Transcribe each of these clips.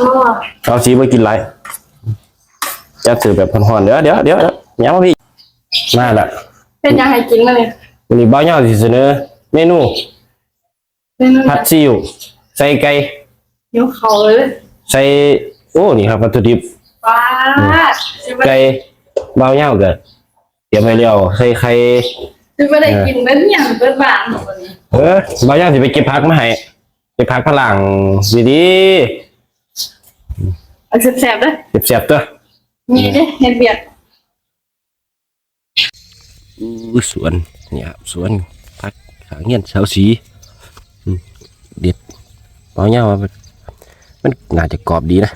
อ๋อเอาสีไปกินไรจะถือแบบผ่อนๆเดี๋ยวเดี๋ยวเดี๋ยวเดี๋ยวย้ำมาพี่มาละเป็นยังไงกินมาเนี่ยวันนี้บ้าวเหย้าสิเสนอเมนูเป็นยังไงผัดซีอิ๊วใส่ไก่ยิ้วเขาเลยใส่โอ้นี่ครับวัตถุดิบป้าจะไม่ไก่บ้าวเหย้ากันเตรียมไว้แล้วใส่ไข่จะไม่ได้กินเป็นอย่างเป็นบางวันนี้เออบ้าวเหย้าสิไปเก็บผักมาให้เก็บผักพลังดี เอาแซ่บๆเลยๆเสียบๆตัวมีเด้เห็ดเบียดอู้สวนเนี่ยครับสวนผักขางเงี้ยนเสาสีอืมเด็ดบ้าวเหย้าว่ามันมันน่าจะกรอบดีนะ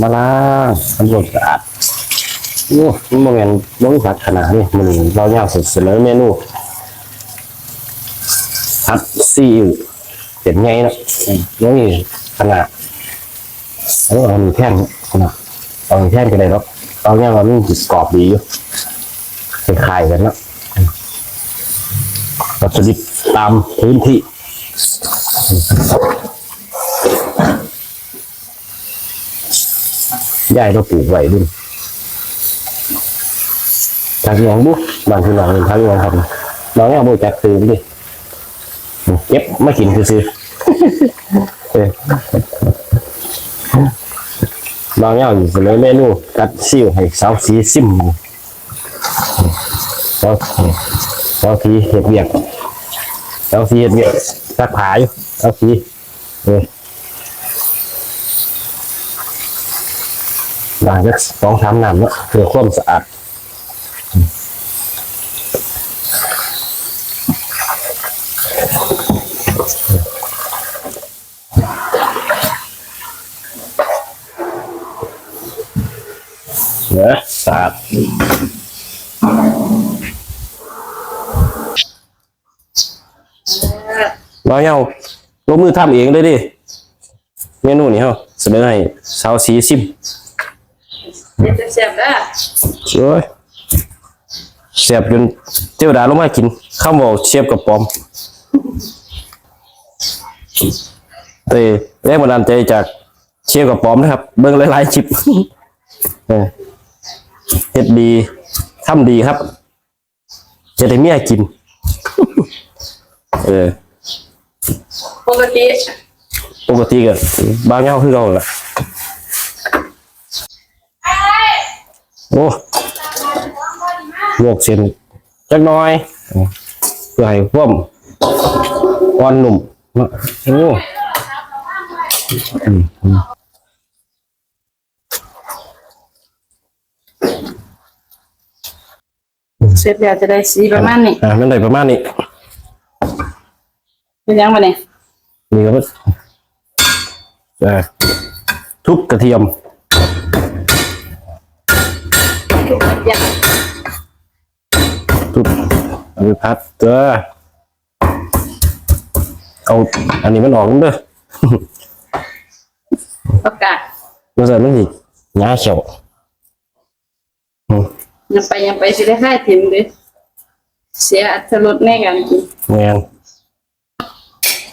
มาล้างทำความสะอาดโอ้มันโมเมนต์น้องผัดขนาดนี้มันเราอยากเสนอเมนูผัดซีอิ๊วเจ็ดไงนะนี่ขนาดเอาเอาหนึ่งแท่งขนาดเอาหนึ่งแท่งก็ได้แล้วเอาเนี่ยมันมันกรอบดีอยู่คล้ายๆกันเนาะวัตถุดิบตามพื้นที่ ยายเราปลูกไว้ด้วยทางยังบุบางทีน้องทางยังครับน้องยังบุจักซื้อดิเก็บไมากินซื้อๆเออน้องยังเสนอเมนูกัดซิ่วให้สาวสีซิมสาวสาวสีเห็ดเบียกสาวสีเห็ดเบียกสักผาอยู่สาวสีเออ ล้างสักสองสามน้ำเนาะเพื่อความสะอาดเนอะสะอาดเราเอาลงมือทำเองเลยดิเมนูนี้เหรอเสนอให้สาวสีซิม เห็ดแซ่บๆเด้อโอ้ยเสียบจนเทวดาลงมากิน ข้าวหมูเชียบกับปอมเตะแรงบันดาลใจจากเชียบกับปอมนะครับ เบิ่งหลายๆคลิปเออเฮ็ดดีทำดีครับ จะได้เมียกิน เออ ปกติ ปกติก็บางเงาคือเราแหละ โอ้ลวกเส้นจักหน้อย เพื่อให้พ่วามอ่อนหนุ่มเนาะโอ้อืมอืมเสร็จแล้วจะได้สีประมาณนี้อ่ามันได้ประมาณนี้เป็นยังไงเนี่ยนี่ก็เอ่อทุบกระเทียม อยาก ทุบ เอาไปพัดเด้อเอาอันนี้มันออกมันเด้อประกาศมันจะมันสิหญ้าเขียวอืมยังไปยังไปสิได้ค่ายถิ่มเลยเสียอัตรสในการกินแมน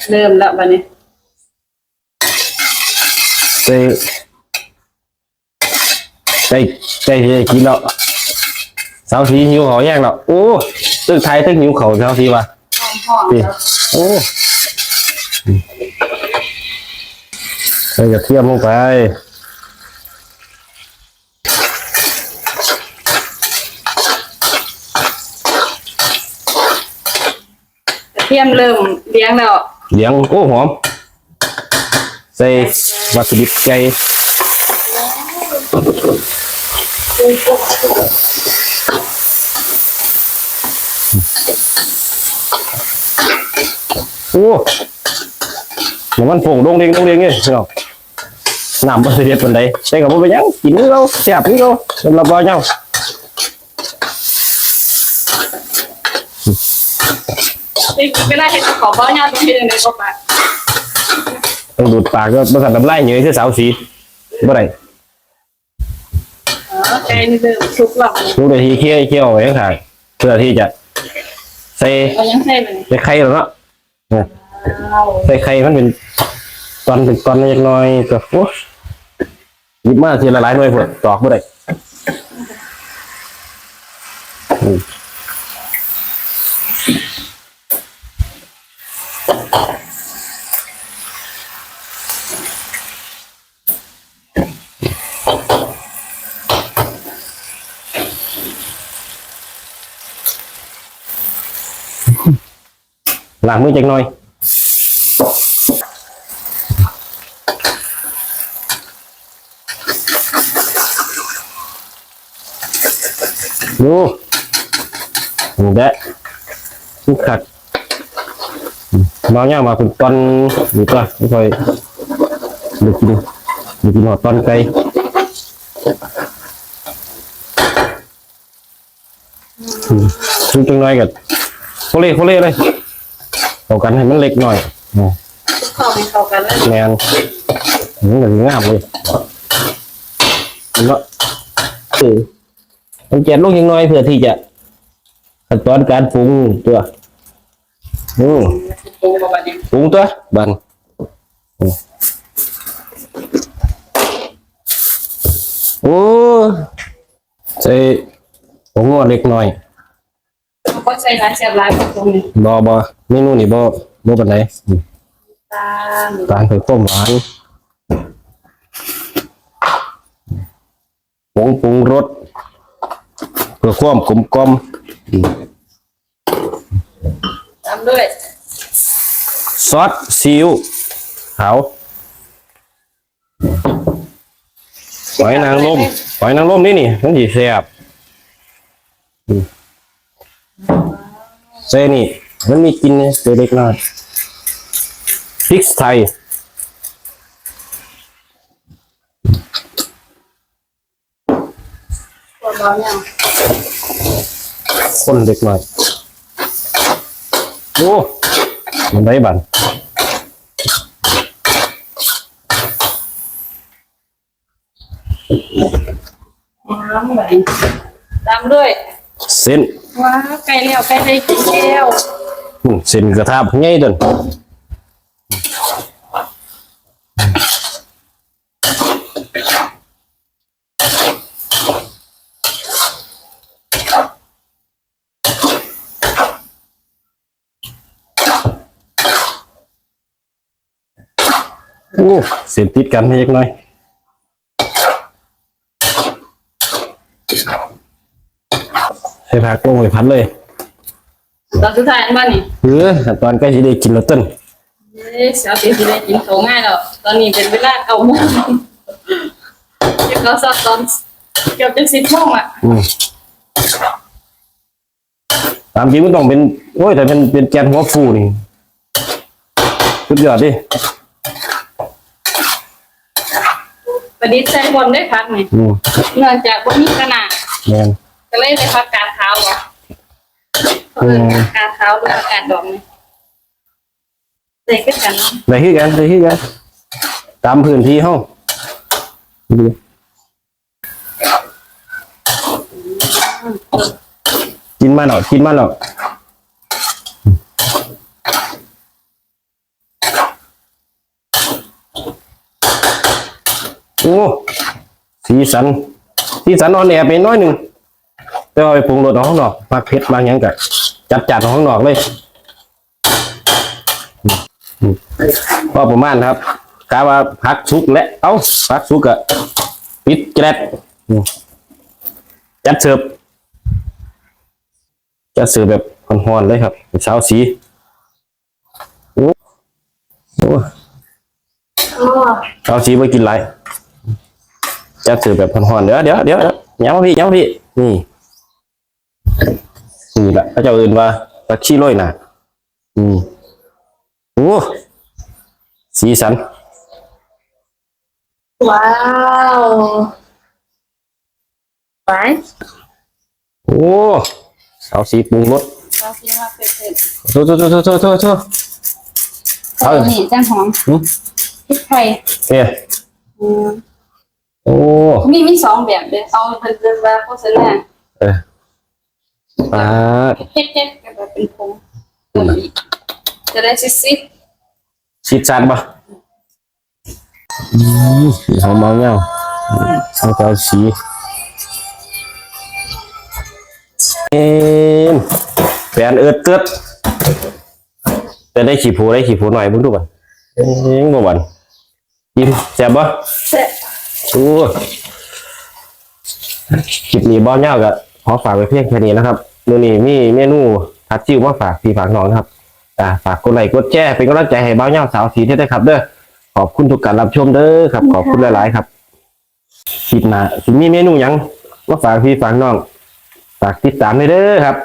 เริ่มแล้ววันนี้ใจใจใจจะกินแล้ว สาวสีหิวเขาแย่งแล้วโอ้ตึกไทยตึกหิวเขาสาวสีว่ะห้องนี่ๆแล้วโอ้ใส่กระเทียมลงไปกระเทียมเริ่มเลี้ยงแล้วเลี้ยงโอ้หอม ใส่วัตถุดิบไก่ โอ้น้ำมันผงดงเด้งดงเด้งเนี่ยพี่น้องน้ำมันเด็ดปานใดแต่ก็บ่เป็นยังกินคือเราแซ่บคือเราสำหรับบ่าวเจ้าจริงๆก็ได้เห็นขอบ้านยาตรงที่หนึ่งในกบอ่ต้องดูดปากก็บ่ทันน้ำลายเหนื่อยคือสาวสีบ่ได้อ๋อใจนี่เดิมทุกหลังทุกนาทีเคี่ยวเคี่ยวไว้ข้างเพื่อที่จะใส่เรายังใช่เลยใส่ไข่แล้วเนาะ นะใส่ไข่มันเป็นตอนเป็นตอนเล็กน้อยก็โอ้ยิบมาทีละหลายหน่วยพุ่นตอกบ่ได้อืม ล้างมือจักหน่อยดูนี่แหละสุขัดมาเนี่ยมาเป็นตอนนี่ก็ไม่ค่อยได้กินได้กินหอดตอนไก่อืมชุดจังน้อยกับโคเล่โคเล่เลย เอากันให้มันเล็กหน่อยอืมเข้าให้เข้ากันเลยแมนนี่เหมือนงามเลยเนาะเออมันแกะลูกยังน้อยเพื่อที่จะขั้นตอนการปรุงตัวอืมปูประมาณนี้ปรุงตัวบันอืมโอ้ใส่ผงงอเล็กน้อยเขาก็ใช้ร้านเสียบร้านตรงนี้บอบอ เมนูนี่บอบอปันไหนอืมตามการเผยข้มหวานผงปรุงรสเพื่อความกลมกล่อมตามด้วยซอสซีอิ๊วขาวหอยนางรมหอยนางรมนี่นี่มันสีแซ่บอืมเซนี่ มันมีกลินเนี่ยตัวเล็กน้อยพริกไทยตัวเบาเนี่ยคนเล็กน้อยโอ้มันได้บันน้ำแบบตามด้วย เส้นว้าวไก่เลี้ยวไก่ได้กินแล้วอืม เส้นกระทาบง่ายเดินโอ้เส้นติดกันให้เล็กน้อยใส่ผักลงไปพัดเลย ตอนสุดท้ายอันบ้านนี่เออขั้นตอนใกล้จะได้กินแล้วต้นเอ๊ะเสียวเสียสิได้กินเขาง่ายแล้วตอนนี้เป็นเวลาเก้าโมงเดี๋ยวเขาสอบตอนเกือบจะสิบโมงอะอืมตามจริงมันต้องเป็นโอ้ยแต่เป็นเป็นแกนหัวฟูนี่สุดยอดดิประดิษฐ์ใช้บนได้พักนี่อืมเนื่องจากว่ามีขนาดแมนก็เลยได้พักการเท้าเห รอเออการเท้าหรืออากาศดอกนี่เด็กก็กันเนาะได้คือกันได้คือกันตามพื้นที่ห้องดูกินมาหน่อยกินมาหน่อยโอ้สีสันสีสันอ่อนแอไปน้อยหนึ่งแต่ว่าไปปรุงรสเอาข้างนอกมักเผ็ดบางอย่างกะ จัดจัดเอาข้างนอกเลยอืมอืมพอประมาณครับกาว่าพักสุกและเอ้าพักสุกอะปิดแกรดจัดเสิร์ฟจัดเสิร์ฟแบบฮ้อนๆเลยครับเป็นสาสีโอ้โอ้าสีไปกินไรจัดเสิร์ฟแบบฮ้อนๆเดี๋ยวเดี๋ยวเดี๋ยวเดี๋ยวย้ำพี่ย้ำมาพี่นี่ นี่แหละพระเจ้าอื่นว่าตะขี้ร้อยหนาอืมโอ้สีสัน ว้าวไปโอ้เอาสีปรุงรสเราคิดว่าเผ็ดโทษโทษโทษโทษโทษโทษๆเอา นี่จ้างหอมหืมพริกไทยเนี่ยอืมโอ้ มีมีสองแบบเลยเอาเป็นเรื่องว่าโฆษณาเออ ปาดเผ็ดกับแบบเป็นผงจะได้ซิซิชิดจัดปะอืมหอมเมาเงาเอาเจ้าสีเอ็มแฟนเอิดเติดจะได้ขี่ผูได้ขี่ผูหน่อยเพิ่งดูก่อนเอ็งบ่วันกินแซ่บปะเสร็จโอ้คลิปนี้บอลเงาก็ขอฝากไว้เพียงแค่นี้นะครับ มื้อนี้มีเมนูทัดจิ้วมาฝากพี่ฝากน้องนะครับอ่าฝากกดไลค์กดแชร์เป็นกำลังใจให้บ้าวเงาสาวสีด้วยนะครับ เด้อขอบคุณทุกการรับชมเด้อครับ ขอบคุณหลาย ๆ ครับคลิปหน้าสิมีเมนูหยังมาฝากพี่ฝากน้องฝากติดตามด้วยเด้อครับ